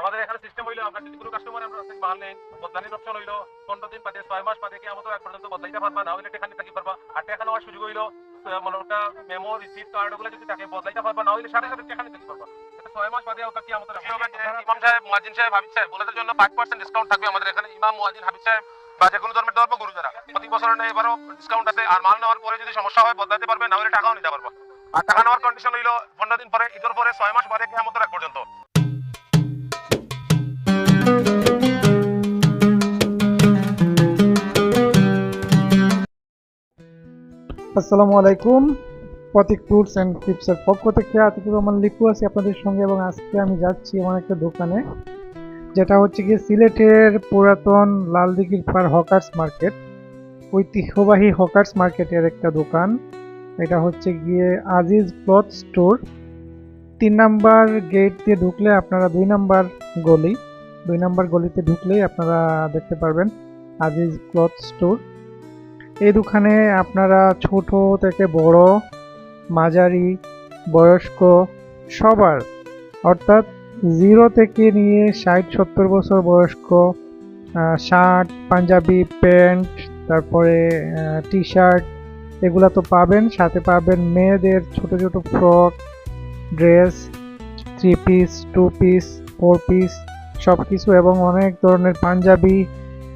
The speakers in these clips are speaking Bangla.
আমাদের এখানে সিস্টেম হইল আমরা যদি কোনো কাস্টমার আমরা মাল নেই বদলানির অপশন হইল পনেরো দিন বাদে ছয় মাস বাদে কি আমাদের এক পর্যন্ত বদলাইতে পারবা না হইলে টেকানি থাকি পারবা। আর টেকা নেওয়ার সুযোগ হইল আহ, মেমো রিসিপ্ট কার্ড ওগুলো যদি থাকে বদলাইতে পারবা না হইলে সাথে সাথে টেকানি থাকি পারবা। ছয় মাস বাদে ওটা কি আমাদের ইমাম সাহেব মুয়াজ্জিন সাহেব হাবিব সাহেব ওনাদের জন্য ফাইভ পার্সেন্ট ডিসকাউন্ট থাকবে আমাদের এখানে। ইমাম মুয়াজ্জিন হাবিব সাহেব বা যে কোনো ধর্মের ধর্ম গুরু যারা প্রতি বছর নেই এবারও ডিসকাউন্ট আছে আর মাল নেওয়ার পরে যদি সমস্যা হয় বদলাতে পারবে না হলে টাকাও নিতে পারবা। আর টাকা নেওয়ার কন্ডিশন হইল পনেরো দিন পরে ঈদের পরে ছয় মাস বাদে কেমন এক পর্যন্ত। আসসালামু আলাইকুম। প্রতীক ট্যুরস অ্যান্ড টিপসের পক্ষ থেকে আতিকুর রহমান লিপু আছি আপনাদের সঙ্গে এবং আজকে আমি যাচ্ছি এমন একটা দোকানে, যেটা হচ্ছে গিয়ে সিলেটের পুরাতন লালদিঘির পার হকার্স মার্কেট, ঐতিহ্যবাহী হকার্স মার্কেটের একটা দোকান। এটা হচ্ছে গিয়ে আজিজ ক্লথ স্টোর। তিন নাম্বার গেট দিয়ে ঢুকলে আপনারা দুই নাম্বার গলি। দুই নাম্বার গলিতে ঢুকলেই আপনারা দেখতে পারবেন আজিজ ক্লথ স্টোর। এই দোকানে আপনারা ছোট থেকে বড়, মাঝারি, বয়স্ক সবার, অর্থাৎ জিরো থেকে নিয়ে ষাট, সত্তর বছর বয়স্ক শার্ট, পাঞ্জাবি, প্যান্ট, তারপরে টি শার্ট এগুলা তো পাবেন। সাথে পাবেন মেয়েদের ছোট ছোট frock, dress three piece two piece four piece সব কিছু এবং অনেক ধরনের পাঞ্জাবি,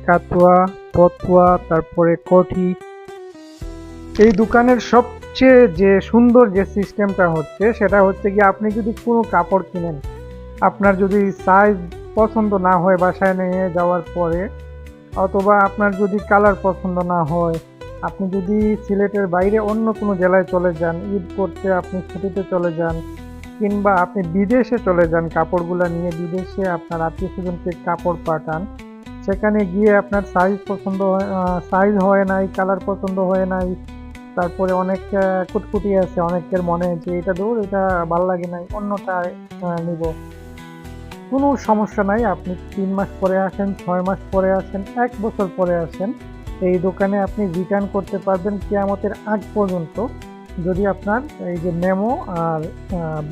কাতুয়া, পতুয়া, তারপরে কঠি। এই দোকানের সবচেয়ে যে সুন্দর যে সিস্টেমটা হচ্ছে, সেটা হচ্ছে কি আপনি যদি কোনো কাপড় কিনেন, আপনার যদি সাইজ পছন্দ না হয় বাসায় নিয়ে যাওয়ার পরে, অথবা আপনার যদি কালার পছন্দ না হয়, আপনি যদি সিলেটের বাইরে অন্য কোনো জেলায় চলে যান, ঈদ করতে আপনি ছুটিতে চলে যান কিংবা আপনি বিদেশে চলে যান, কাপড়গুলো নিয়ে বিদেশে আপনার আত্মীয় স্বজনকে কাপড় পাঠান। সেখানে গিয়ে আপনার সাইজ পছন্দ সাইজ হয় নাই কালার পছন্দ হয় নাই, তারপরে অনেক কুটকুটি আছে, অনেকের মনে যে এটা দৌড়, এটা ভালো লাগে নাই, অন্যটা নিব। কোনো সমস্যা নাই, আপনি তিন মাস পরে আসেন, ছয় মাস পরে আসেন, এক বছর পরে আসেন, এই দোকানে আপনি রিটার্ন করতে পারবেন কেয়ামতের আগ পর্যন্ত। যদি আপনার এই যে মেমো আর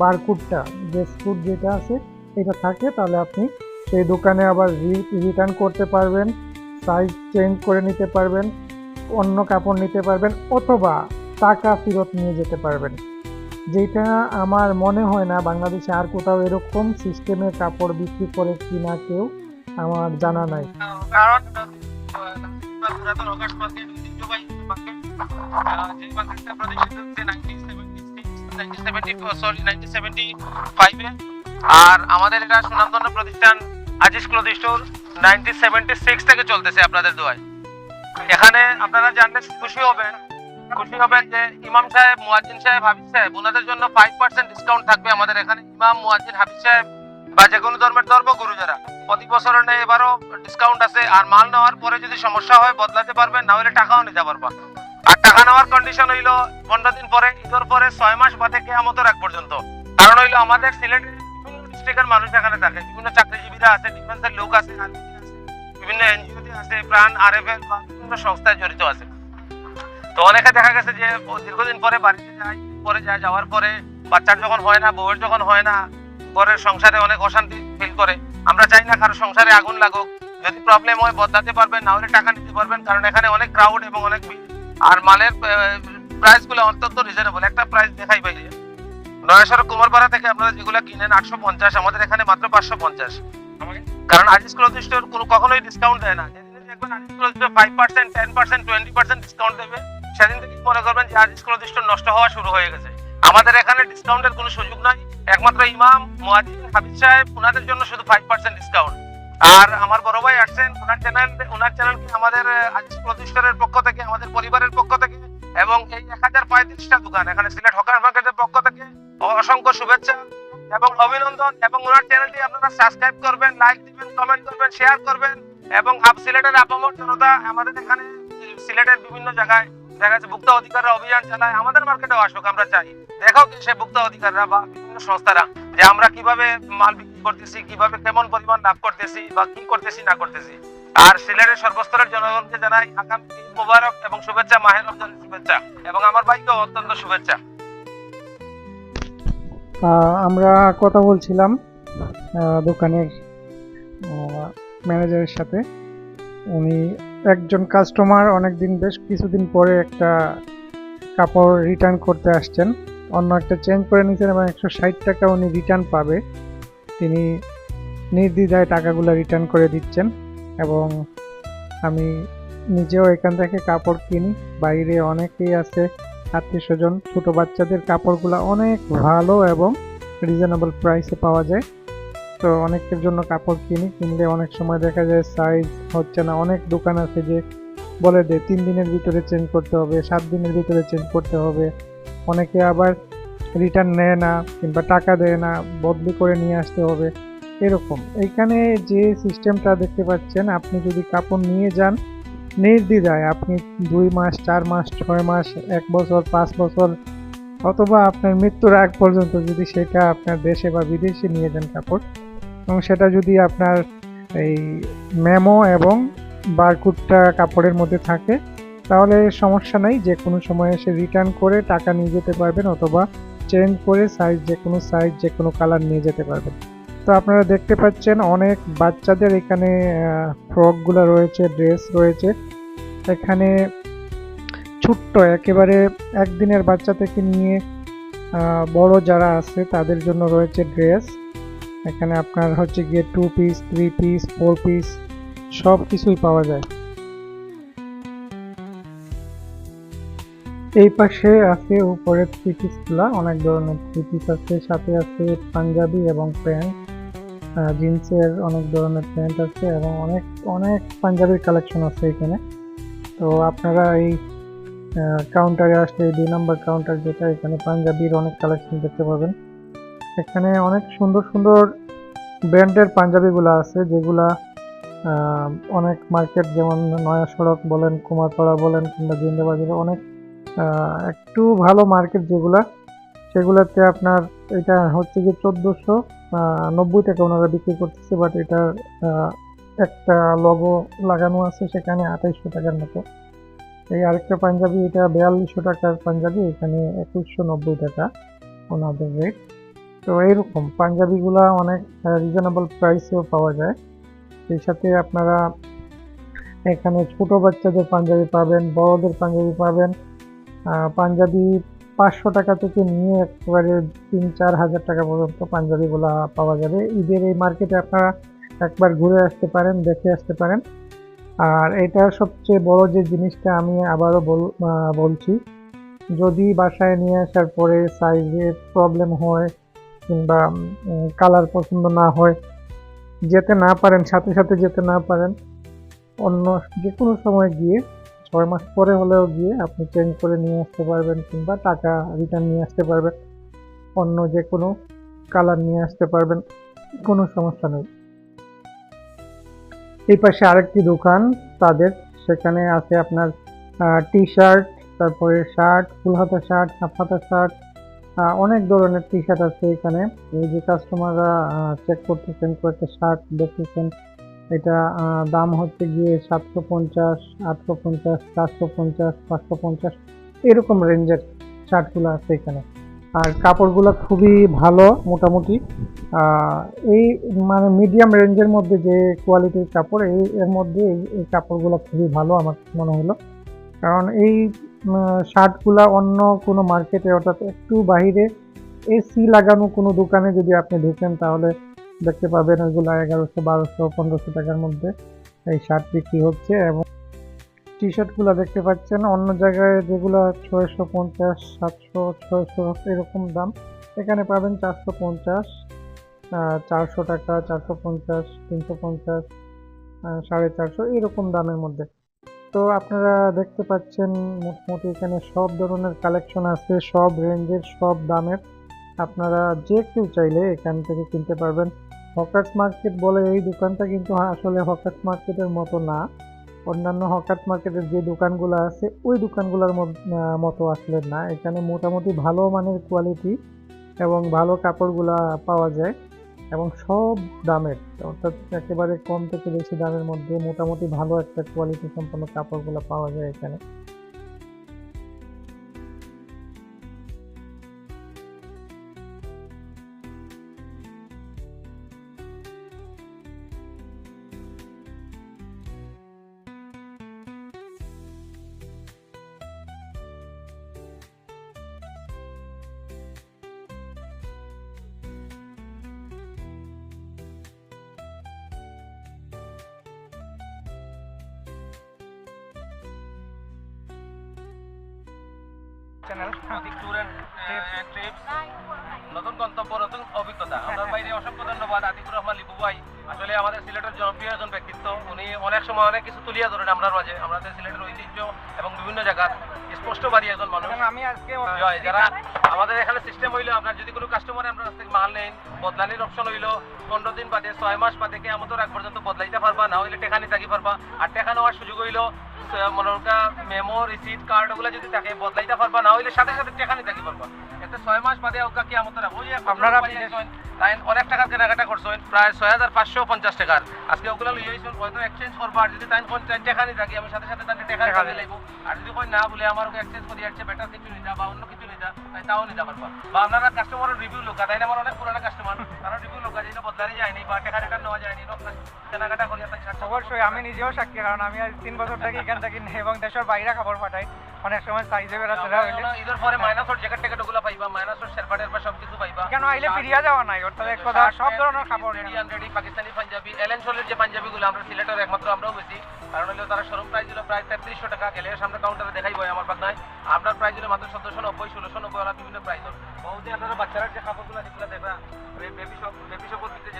বারকুডটা যে স্কুট যেটা আছে, এটা থাকে, তাহলে আপনি সেই দোকানে আবার রিটার্ন করতে পারবেন সাইজ চেঞ্জ করে নিতে পারবেন, অন্য কাপড় নিতে পারবেন, অথবা টাকা ফেরত নিয়ে যেতে পারবেন। যেটা আমার মনে হয় না বাংলাদেশে আর কোথাও এরকম সিস্টেমে কাপড় বিক্রি করে কিনা কেউ আমার জানা নাই। কারণ আর আমাদের এটা সুনামধন্য প্রতিষ্ঠান আজিজ ক্লোথ স্টোর থেকে চলতেছে আপনাদের দোয়ায়। এখানে আপনারা জানলে খুশি হবেন খুশি হবেন যে ইমাম সাহেব, মুয়াজ্জিন সাহেব হাবিব সাহেব, ওনাদের জন্য ফাইভ পার্সেন্ট ডিসকাউন্ট থাকবে আমাদের এখানে। ইমাম, মুয়াজ্জিন হাবিব সাহেব বা যে কোনো ধর্মের ধর্মগুরু যারা। প্রতি বছরের নেই এবারও ডিসকাউন্ট আছে। আর মাল নেওয়ার পরে যদি সমস্যা হয়, বদলাতে পারবেন, না হলে টাকাও নিতে পারবা আর টাকা নেওয়ার কন্ডিশন হইল পনেরো দিন পরে, ঈদের পরে ছয় মাস পর্যন্ত। কারণ হইল আমাদের ডিস্ট্রিক্টের মানুষ এখানে থাকে। বিভিন্ন চাকরিজীবীরা আছে ডিফেন্সের লোক আছে বিভিন্ন আছে, প্রাণ আর এফ এল বা বিভিন্ন সংস্থায় জড়িত আছে। তো অনেকে দেখা গেছে যে দীর্ঘদিন পরে বাড়িতে যায়, পরে যায়, যাওয়ার পরে বাচ্চার যখন হয় না, বউয়ের যখন হয় না ঘরের সংসারে অনেক অশান্তি ফিল করে। আমরা চাই না কারও সংসারে আগুন লাগুক। যদি প্রবলেম হয়, বদলাতে পারবেন, না হলে টাকা নিতে পারবেন, কারণ এখানে অনেক ক্রাউড এবং অনেক ভিড়। আর মালের প্রাইসগুলো অত্যন্ত রিজনেবল একটা প্রাইস দেখাই পাই নয়াসর কুমারপাড়া থেকে আপনারা যেগুলো কিনেন আটশো পঞ্চাশ আমাদের এখানে মাত্র পাঁচশো পঞ্চাশ। কারণ আজিজ ক্লথ স্টোর কোনো কখনোই ডিসকাউন্ট দেয় না। যেদিন দেখবেন Aziz cloth store five percent ten percent twenty percent discount দেবে সেদিন থেকে মনে করবেন যে আজিজ ক্লথ স্টোর নষ্ট হওয়া শুরু হয়ে গেছে। আমাদের এখানে ডিসকাউন্টের কোনো সুযোগ নাই। একমাত্র ইমাম মুয়াজ্জিন হাবিব সাহেব ওনাদের জন্য শুধু ফাইভ পার্সেন্ট ডিসকাউন্ট আর আমার বড় ভাই আসছেন ওনার চ্যানেল ওনার চ্যানেলকে আমাদের আজিজ প্রতিষ্ঠানের পক্ষ থেকে, আমাদের পরিবারের পক্ষ থেকে, এবং এই এক হাজার পঁয়ত্রিশটা দোকান, এখানে সিলেট হকার মার্কেটের পক্ষ থেকে অসংখ্য শুভেচ্ছা এবং অভিনন্দন, এবং ওনার চ্যানেলটি আপনারা সাবস্ক্রাইব করবেন লাইক দিবেন কমেন্ট করবেন শেয়ার করবেন, এবং আপ সিলেটের আপামর জনতা আমাদের এখানে, সিলেটের বিভিন্ন জায়গায়, দেখা যাচ্ছে ভুক্ত অধিকাররা অভিযান চালায়, আমাদের মার্কেটেও আসুক, আমরা চাই। দেখো কি সে ভুক্ত অধিকাররা বা বিভিন্ন সংস্থারা, যে আমরা কীভাবে মাল করতেছি, কীভাবে কেমন পরিমাণ লাভ করতেছি বা কি করতেছি, না করতেছি। আর সিলেটের সর্বস্তরের জনগণকে জানাই আগামী ঈদ মোবারক এবং শুভেচ্ছা, মাহের রমজানের শুভেচ্ছা এবং আমার ভাইকেও অত্যন্ত শুভেচ্ছা। আমরা কথা বলছিলাম দোকানের ম্যানেজারের সাথে। উনি একজন কাস্টমার, অনেকদিন বেশ কিছুদিন পরে একটা কাপড় রিটার্ন করতে আসছেন। অন্য একটা চেঞ্জ করে নিয়েছেন এবং একশো ষাট টাকা উনি রিটার্ন পাবে। তিনি নির্দ্বিধায় টাকাগুলো রিটার্ন করে দিচ্ছেন এবং আমি নিজেও এখান থেকে কাপড় কিনি। বাইরে অনেকেই আছে, আত্মীয় স্বজন, ছোটো বাচ্চাদের কাপড়গুলো অনেক ভালো এবং রিজনেবল প্রাইসে পাওয়া যায়। তো অনেকের জন্য কাপড় কিনি, কিনলে অনেক সময় দেখা যায় সাইজ হচ্ছে না। অনেক দোকান আছে যে বলে দেয় তিন দিনের ভিতরে চেঞ্জ করতে হবে, সাত দিনের ভিতরে চেঞ্জ করতে হবে। অনেকে আবার রিটার্ন নেয় না কিংবা টাকা দেয় না, বদলি করে নিয়ে আসতে হবে, এরকম। এইখানে যে সিস্টেমটা দেখতে পাচ্ছেন, আপনি যদি কাপড় নিয়ে যান, নির্দ্বিধায় আপনি দুই মাস, চার মাস, ছয় মাস, এক বছর, পাঁচ বছর, অথবা আপনার মৃত্যুর আগ পর্যন্ত যদি সেটা আপনার দেশে বা বিদেশে নিয়ে যান কাপড়, এবং সেটা যদি আপনার এই মেমো এবং বারকুটটা কাপড়ের মধ্যে থাকে, তাহলে সমস্যা নাই যে কোনো সময় এসে রিটার্ন করে টাকা নিয়ে যেতে পারবেন, অথবা চেঞ্জ করে সাইজ যে কোনো সাইজ যে কোনো কালার নিয়ে যেতে পারবেন। তো আপনারা দেখতে পাচ্ছেন অনেক বাচ্চাদের এখানে ফ্রকগুলো রয়েছে ড্রেস রয়েছে। এখানে ছোট্ট, একেবারে একদিনের বাচ্চা থেকে নিয়ে বড় যারা আছে তাদের জন্য রয়েছে ড্রেস এখানে আপনার হচ্ছে গিয়ে two piece three piece four piece সব কিছুই পাওয়া যায়। এই পাশে আছে উপরে থ্রি পিসগুলা অনেক ধরনের থ্রি পিস আছে, সাথে আছে পাঞ্জাবি এবং প্যান্ট। জিন্সের অনেক ধরনের প্যান্ট আছে এবং অনেক অনেক পাঞ্জাবির কালেকশন আছে এখানে। তো আপনারা এই কাউন্টারে আসলে দুই নম্বর কাউন্টার যেটা, এখানে পাঞ্জাবির অনেক কালেকশন দেখতে পাবেন। এখানে অনেক সুন্দর সুন্দর ব্র্যান্ডের পাঞ্জাবিগুলো আছে, যেগুলা অনেক মার্কেট যেমন নয়া সড়ক বলেন, কুমারপাড়া বলেন কিংবা জিন্দাবাজারে অনেক একটু ভালো মার্কেট যেগুলা, সেগুলোতে আপনার এটা হচ্ছে যে চোদ্দোশো নব্বই টাকা ওনারা বিক্রি করতেছে বাট এটার একটা লগো লাগানো আছে সেখানে আঠাইশশো টাকার মতো। এই আরেকটা পাঞ্জাবি, এটা বিয়াল্লিশশো টাকার পাঞ্জাবি, এখানে একুশশো নব্বই টাকা ওনাদের রেট তো এইরকম পাঞ্জাবিগুলা অনেক রিজনেবল প্রাইসেও পাওয়া যায়। সেই সাথে আপনারা এখানে ছোট বাচ্চাদের পাঞ্জাবি পাবেন, বড়দের পাঞ্জাবি পাবেন পাঞ্জাবি পাঁচশো টাকা থেকে নিয়ে একবারে তিন, চার হাজার টাকা পর্যন্ত পাঞ্জাবিগুলা পাওয়া যাবে। ঈদের এই মার্কেটে আপনারা একবার ঘুরে আসতে পারেন, দেখে আসতে পারেন। আর এটা সবচেয়ে বড় যে জিনিসটা আমি আবারও বল বলছি, যদি বাসায় নিয়ে আসার পরে সাইজের প্রবলেম হয় কিংবা কালার পছন্দ না হয়, যেতে না পারেন, সাথে সাথে যেতে না পারেন, অন্য যে কোনো সময় গিয়ে ছয় মাস পরে হলেও গিয়ে আপনি চেঞ্জ করে নিয়ে আসতে পারবেন কিংবা টাকা রিটার্ন নিয়ে আসতে পারবেন। অন্য যে কোনো কালার নিয়ে আসতে পারবেন, কোনো সমস্যা নেই। এই পাশে আরেকটি দোকান তাদের, সেখানে আছে আপনার টি শার্ট তারপরে শার্ট ফুল হাতা শার্ট হাফ হাতা শার্ট অনেক ধরনের টি শার্ট আছে এখানে। এই যে কাস্টমাররা চেক করতেছেন, কয়েকটা শার্ট দেখতেছেন। এটা দাম হচ্ছে গিয়ে সাতশো পঞ্চাশ, আটশো পঞ্চাশ, চারশো পঞ্চাশ, পাঁচশো পঞ্চাশ, এরকম রেঞ্জের শার্টগুলো আছে এখানে। আর কাপড়গুলো খুবই ভালো, মোটামুটি। এই মানে মিডিয়াম রেঞ্জের মধ্যে যে কোয়ালিটির কাপড়, এই, এর মধ্যে এই কাপড়গুলো খুবই ভালো আমার মনে হলো। কারণ এই শার্টগুলা অন্য কোনো মার্কেটে অর্থাৎ একটু বাইরে এসি লাগানো কোনো দোকানে যদি আপনি ঢুকেন তাহলে দেখতে পাবেন ওইগুলো এগারোশো, বারোশো, পনেরোশো টাকার মধ্যে এই শার্ট বিক্রি হচ্ছে এবং টি শার্টগুলো দেখতে পাচ্ছেন। অন্য জায়গায় যেগুলো ছয়শো পঞ্চাশ, সাতশো, ছয়শো এরকম দাম, এখানে পাবেন চারশো পঞ্চাশ চারশো টাকা, চারশো পঞ্চাশ, তিনশো পঞ্চাশ সাড়ে চারশো এরকম দামের মধ্যে। তো আপনারা দেখতে পাচ্ছেন মোটামুটি এখানে সব ধরনের কালেকশন আছে, সব রেঞ্জের, সব দামের। আপনারা যে কেউ চাইলে এখান থেকে কিনতে পারবেন। হকার্স মার্কেট বলে এই দোকানটা কিন্তু আসলে হকার্স মার্কেটের মতো না। অন্যান্য হকার্স মার্কেটের যে দোকানগুলো আছে, ওই দোকানগুলোর মতো আসলে না। এখানে মোটামুটি ভালো মানের কোয়ালিটি এবং ভালো কাপড়গুলা পাওয়া যায় এবং সব দামের, অর্থাৎ একেবারে কম থেকে বেশি দামের মধ্যে মোটামুটি ভালো একটা কোয়ালিটি সম্পন্ন কাপড়গুলো পাওয়া যায় এখানে। চ্যানেল ট্যুর এন্ড ট্রিপস নতুন গন্তব্য নতুন অভিজ্ঞতা। আপনার বাইরে অসংখ্য ধন্যবাদ। আতিকুর রহমান লিপু ভাই। আসলে আমাদের সিলেটের জনপ্রিয় একজন ব্যক্তিত্ব। উনি অনেক সময় অনেক কিছু তুলিয়া ধরেন আমরা মাঝে। আমাদের সিলেটের ঐতিহ্য এবং বিভিন্ন জায়গার স্পষ্ট বাড়ি একজন মানুষ। আমি আজকে যারা আমাদের এখানে সিস্টেম হইল আপনার যদি কোনো কাস্টমার কাছ থেকে মাল নেন বদলানির অপশন হইল পনেরো দিন বাদে ছয় মাস বাদে কে আমাদের আগ পর্যন্ত বদলাইতে পারবা না হইলে টেকা নিতে পারবা। আর টেকা নেওয়ার সুযোগ হইল মনে মেমো রিসিট কার্ড ওগুলো যদি থাকে, বদলাইতে পারবা, না হইলে সাথে সাথে টেকানি থাকি পারবা। এতে ছয় মাস বাদে ওকা কি আমাদের আপনারা আপনারা অনেক টাকা কেনাকাটা করছেন প্রায় ছয় হাজার পাঁচশো পঞ্চাশ টাকার আজকে ওগুলো লই আইছেন হয়তো এক্সচেঞ্জ করবা যদি তাই কোন টাকা নি থাকি আমি সাথে সাথে তাকে টাকা টাকা দিতে আর যদি কই না বলে আমার এক্সচেঞ্জ করি আসছে বেটার কিছু নিতা বা অন্য কিছু নিতা তাই তাও নিতে পারবা বা আপনারা কাস্টমারের রিভিউ লোকা তাই আমার অনেক পুরানো কাস্টমার তারা রিভিউ লোকা যেটা বদলানি যায়নি বা টাকা রিটার্ন নেওয়া যায়নি কেনাকাটা করি অবশ্যই আমি নিজেও সাক্ষী কারণ আমি আজ তিন বছর থেকে এখান থেকে এবং দেশের বাইরে খাবার পাঠাই অনেক সময় সাইজে বেড়াতে হইলে ঈদের পরে মাইনাসর জ্যাকেট ট্যাকেট ওগুলো পাইবা মাইনাসর শেরপাটের বা সবকিছু পাইবা। কেন আইলে ফিরিয়া যাওয়া নাই? অর্থাৎ এক কথা সব ধরনের খাবার ইন্ডিয়ান রেডি পাকিস্তানি পাঞ্জাবি। এলেন সোলের যে পাঞ্জাবিগুলো আমরা সিলেটের একমাত্র আমরাও বেশি কারণ হলো তারা শোরুম প্রাইস ছিল প্রায় তেত্রিশশো টাকা। গেলে সামনে কাউন্টারে দেখাই বই আমার পাক নাই আপনার প্রাইস ছিল মাত্র সতেরোশো নব্বই ষোলোশো নব্বই ওরা বিভিন্ন প্রাইস বহুদিন আপনারা বাচ্চারা যে কাপড়গুলো যেগুলো দেখবা বেবি শপ বেবি শপের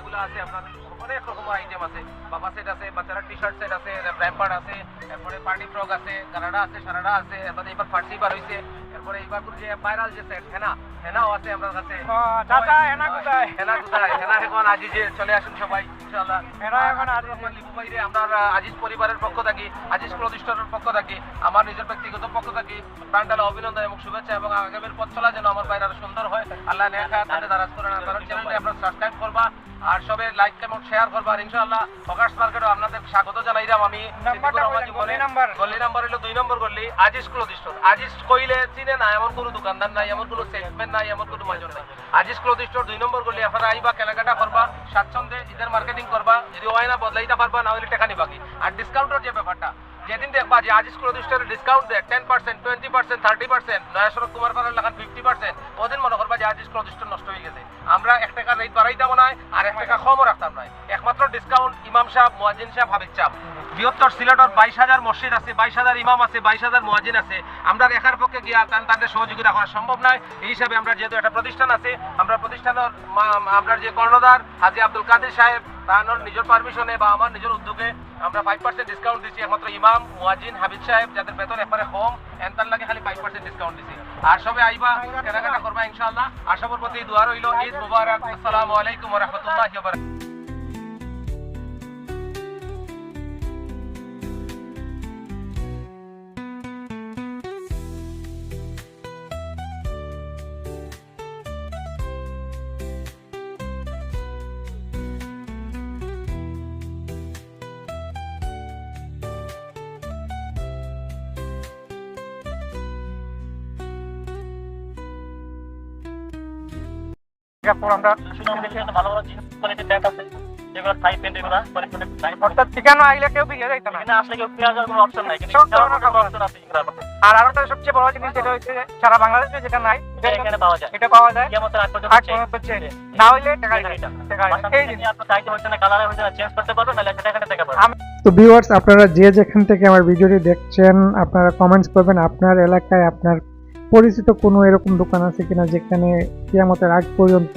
ভিতরে আছে, আপনার অনেক রকম আইটেম আছে। বাবা সেট আছে, বাচ্চারা টি শার্ট সেট আছে র্যাম্পার আছে, এরপরে পার্টি ফ্রক আছে কানাডা আছে সানাডা আছে, এরপরে এবার ফার্সি বার হইছে, এরপরে এইবার যে ভাইরাল যে সেট হেনা হেনাও আছে আমার কাছে। চাচা হেনা কোথায়? হেনা কোথায়? হেনা এখন আজিজে চলে আসুন সবাই ইনশাআল্লাহ। হেনা এখন আজিজে। রহমান লিপু ভাইরে আমরা আজিজ পরিবারের পক্ষ থাকি আজিজ প্রতিষ্ঠানের পক্ষ থাকি আমার নিজের ব্যক্তিগত পক্ষ থাকি। প্রাণডালা অভিনন্দন এবং শুভেচ্ছা এবং আগামীর পথ চলা যেন আমার বাইরে আরও সুন্দর হয়। আল্লাহ নেখা তাদের দারাজ করে না কারণ চ্যানেলটি আপনারা সাবস্ক্রাইব করবা আর সবে লাইক এবং শেয়ার করবা। আর ইনশাআল্লাহ প্রকাশ মার্কেটও আপনাদের স্বাগত জানাইলাম আমি। গলি নাম্বার। গলি নাম্বার হলো দুই নম্বর গলি আজিজ স্টোর আজিজ কইলে চিনে না এমন কোনো দোকানদার নাই এমন কোনো সেলসম্যান নাই, এমন কোনো মাজন নাই। আজিজ ক্লোথ স্টোর দুই নম্বর গলি আপনারা আইবা কেনাকাটা করবা স্বাচ্ছন্দ্যে ঈদের মার্কেটিং করবা যদি হয় না বদলাইতে পারবা না হলে টাকা নিবা কি আর ডিসকাউন্টের যে ব্যাপারটা যেদিন দেখবা যে আজিজ ক্লোথ স্টোরে ডিসকাউন্ট দেয় ten percent twenty percent thirty percent Naya Sarak Kumar পাড়ার লাগান ফিফটি পার্সেন্ট ওদিন মনে করবা যে আজিজ ক্লোথ স্টোর নষ্ট হয়ে গেছে। আমরা এক টাকা রেট বাড়াইতাম না, আর এক টাকা কমও রাখতাম না। একমাত্র ডিসকাউন্ট ইমাম সাহেব মুয়াজিন সাহেব, হাবিব সাহেব। বৃহত্তর সিলেটর বাইশ হাজার মসজিদ আছে, বাইশ হাজার ইমাম আছে, বাইশ হাজার মুয়াজিন আছে। আমরা একার পক্ষে গিয়া তাদের সহযোগিতা করা সম্ভব নয়। এই হিসাবে আমরা যেহেতু একটা প্রতিষ্ঠান আছে, আমরা প্রতিষ্ঠানের আমরা যে কর্ণধার হাজি আব্দুল কাদের সাহেব, তার নিজের পারমিশনে বা আমার নিজের উদ্যোগে আমরা ফাইভ পার্সেন্ট ডিসকাউন্ট দিচ্ছি একমাত্র ইমাম মুয়াজিন হাবিব সাহেব, যাদের বেতন একবারে হোম এন্তার লাগে, খালি ফাইভ পার্সেন্ট ডিসকাউন্ট দিচ্ছি আর সবে আইবা, কেনাকাটা করবা ইনশাআল্লাহ। আশাপুর প্রতি দুয়ার হইল ঈদ মুবারক। আসসালামু আলাইকুম রাহমাতুল্লাহি বারাকাতুহু। তারপর আমরা শুধু আমাদের ভালো ভালো জিন্স কোয়ালিটির প্যান্ট আছে যেগুলো থাই প্যান্ট এগুলো অর্থাৎ ঠিকানা আইলে কেউ ফিরিয়ে যাইতো না আসলে কেউ পেঁয়াজ আর কোনো অপশন নাই সব ধরনের অপশন আছে আর আরেকটা সবচেয়ে বড় জিনিস যেটা হচ্ছে সারা বাংলাদেশে যেটা নাই এখানে পাওয়া যায় এটা পাওয়া যায় কিয়ামতের আগ পর্যন্ত আর change কোনো হচ্ছে আছে। না হইলে টাকা টাকা এই জিনিস নিয়ে চাইতে হচ্ছে না কালারে হচ্ছে না চেঞ্জ করতে পারবেন নাহলে সেটা এখানে থেকে পারবেন তো ভিউয়ার্স আপনারা যে যেখান থেকে আমার ভিডিওটি দেখছেন আপনারা কমেন্টস করবেন আপনার এলাকায় আপনার পরিচিত কোনো এরকম দোকান আছে কিনা যেখানে কিয়ামতের আগ পর্যন্ত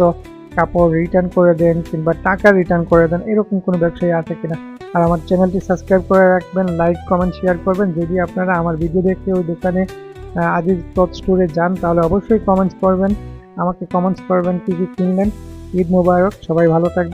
কাপড় রিটার্ন করে দেন কিংবা টাকা রিটার্ন করে দেন, এরকম কোনো ব্যবসায়ী আছে কিনা? আর আমার চ্যানেলটি সাবস্ক্রাইব করে রাখবেন লাইক কমেন্ট শেয়ার করবেন। যদি আপনারা আমার ভিডিও দেখে ওই দোকানে আজিজ ক্লথ স্টোরে যান, তাহলে অবশ্যই কমেন্টস করবেন। আমাকে কমেন্টস করবেন, কি কি কিনলেন? ঈদ মোবারক, সবাই ভালো থাকবেন।